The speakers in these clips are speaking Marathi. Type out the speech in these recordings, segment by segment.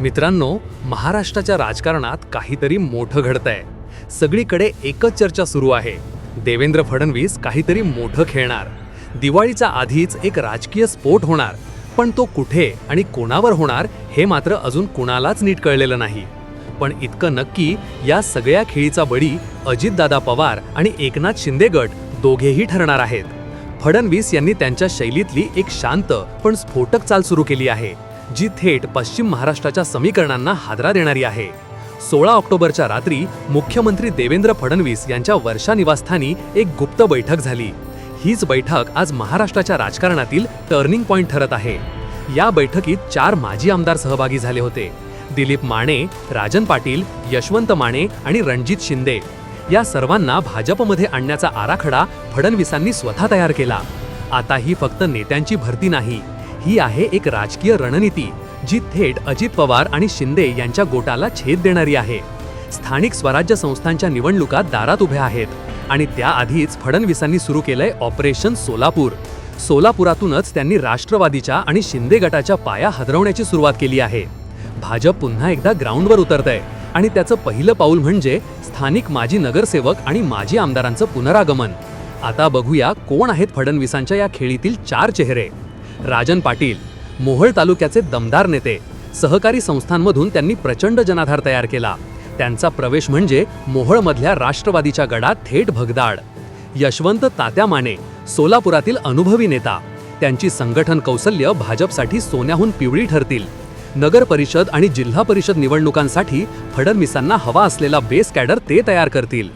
मित्रांनो महाराष्ट्राच्या राजकारणात काहीतरी मोठं घडतंय. सगळीकडे एकच चर्चा सुरू आहे. देवेंद्र फडणवीस काहीतरी मोठं खेळणार. दिवाळीचा आधीच एक राजकीय स्फोट होणार. पण तो कुठे आणि कोणावर होणार हे मात्र अजून कुणालाच नीट कळलेलं नाही. पण इतकं नक्की या सगळ्या खेळीचा बळी अजितदादा पवार आणि एकनाथ शिंदे गट दोघेही ठरणार आहेत. फडणवीस यांनी त्यांच्या शैलीतली एक शांत पण स्फोटक चाल सुरू केली आहे. जी थेट पश्चिम महाराष्ट्राच्या समीकरणांना हादरा देणारी आहे. सोळा ऑक्टोबरच्या रात्री मुख्यमंत्री देवेंद्र फडणवीस यांच्या वर्षा निवासस्थानी एक गुप्त बैठक झाली. हीच बैठक आज महाराष्ट्राच्या राजकारणातील टर्निंग पॉइंट ठरत आहे. या बैठकीत चार माजी आमदार सहभागी झाले होते. दिलीप माने राजन पाटील यशवंत माने आणि रणजित शिंदे. या सर्वांना भाजपमध्ये आणण्याचा आराखडा फडणवीसांनी स्वतः तयार केला. आता ही फक्त नेत्यांची भरती नाही. ही आहे एक राजकीय रणनीती जी थेट अजित पवार आणि शिंदे यांच्या गोटाला छेद देणारी आहे. स्थानिक स्वराज्य संस्थांच्या निवडणुका दारात उभ्या आहेत आणि त्याआधीच फडणवीसांनी सुरू केलंय ऑपरेशन सोलापूर. सोलापुरातूनच त्यांनी राष्ट्रवादीच्या आणि शिंदे गटाच्या पाया हदरवण्याची सुरुवात केली आहे. भाजप पुन्हा एकदा ग्राउंडवर उतरतंय आणि त्याचं पहिलं पाऊल म्हणजे स्थानिक माजी नगरसेवक आणि माजी आमदारांचं पुनरागमन. आता बघूया कोण आहेत फडणवीसांच्या या खेळीतील चार चेहरे. राजन पाटील मोहोळ तालुक्याचे दमदार नेते सहकारी संस्थांमधून त्यांनी प्रचंड जनाधार तयार केला. त्यांचा प्रवेश म्हणजे मोहोळमधल्या राष्ट्रवादीच्या गडात थेट भगदाड. यशवंत तात्या माने सोलापुरातील अनुभवी नेता. त्यांची संघटन कौशल्य भाजपसाठी सोन्याहून पिवळी ठरतील. नगर परिषद आणि जिल्हा परिषद निवडणुकांसाठी फडणवीसांना हवा असलेला बेस कॅडर ते तयार करतील.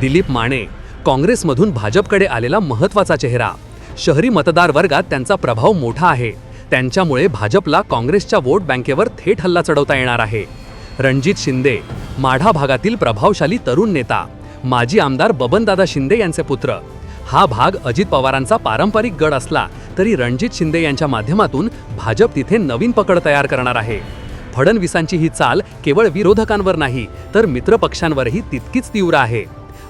दिलीप माने काँग्रेसमधून भाजपकडे आलेला महत्त्वाचा चेहरा. शहरी मतदार वर्गात त्यांचा प्रभाव मोठा आहे. त्यांच्यामुळे भाजपला काँग्रेसच्या वोट बँकेवर थेट हल्ला चढवता येणार आहे. रणजित शिंदे माढा भागातील प्रभावशाली तरुण नेता माजी आमदार बबनदादा शिंदे यांचे पुत्र. हा भाग अजित पवारांचा पारंपरिक गड असला तरी रणजित शिंदे यांच्या माध्यमातून भाजप तिथे नवीन पकड तयार करणार आहे. फडणवीसांची ही चाल केवळ विरोधकांवर नाही तर मित्रपक्षांवरही तितकीच तीव्र आहे.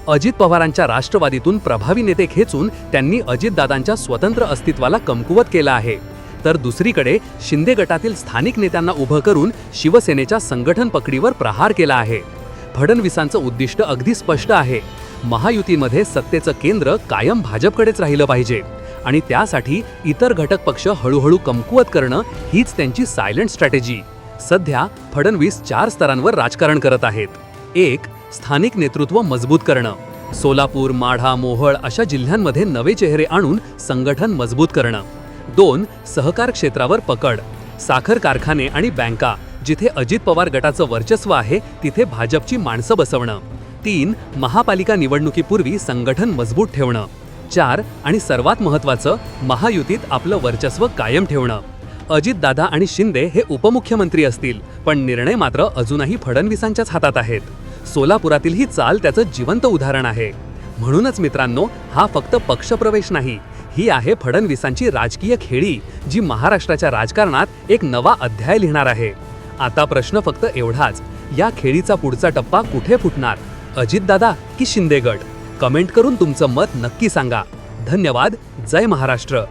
अजित पवारांच्या राष्ट्रवादीतून प्रभावी नेते खेचून त्यांनी अजितदादांच्या स्वतंत्र अस्तित्वाला कमकुवत केलं आहे. तर दुसरीकडे शिंदे गटातील स्थानिक नेत्यांना उभं करून शिवसेनेच्या संघटन पकडीवर प्रहार केला आहे. फडणवीसांचं उद्दिष्ट अगदी स्पष्ट आहे. महायुतीमध्ये सत्तेचं केंद्र कायम भाजपकडेच राहिलं पाहिजे. आणि त्यासाठी इतर घटक पक्ष हळूहळू कमकुवत करणं हीच त्यांची सायलेंट स्ट्रॅटेजी. सध्या फडणवीस चार स्तरांवर राजकारण करत आहेत. एक स्थानिक नेतृत्व मजबूत करणं. सोलापूर माढा मोहळ अशा जिल्ह्यांमध्ये नवे चेहरे आणून संघटन मजबूत करणं. दोन सहकार क्षेत्रावर पकड. साखर कारखाने आणि बँका जिथे अजित पवार गटाचं वर्चस्व आहे तिथे भाजपची माणसं बसवणं. तीन महापालिका निवडणुकीपूर्वी संघटन मजबूत ठेवणं. चार आणि सर्वात महत्त्वाचं महायुतीत आपलं वर्चस्व कायम ठेवणं. अजितदादा आणि शिंदे हे उपमुख्यमंत्री असतील पण निर्णय मात्र अजूनही फडणवीसांच्याच हातात आहेत. सोलापुरातील ही चाल त्याचं जिवंत उदाहरण आहे. म्हणूनच मित्रांनो हा फक्त पक्षप्रवेश नाही. ही आहे फडणवीसांची राजकीय खेळी जी महाराष्ट्राच्या राजकारणात एक नवा अध्याय लिहिणार आहे. आता प्रश्न फक्त एवढाच. या खेळीचा पुढचा टप्पा कुठे फुटणार? अजितदादा की शिंदेगड? कमेंट करून तुमचं मत नक्की सांगा. धन्यवाद. जय महाराष्ट्र.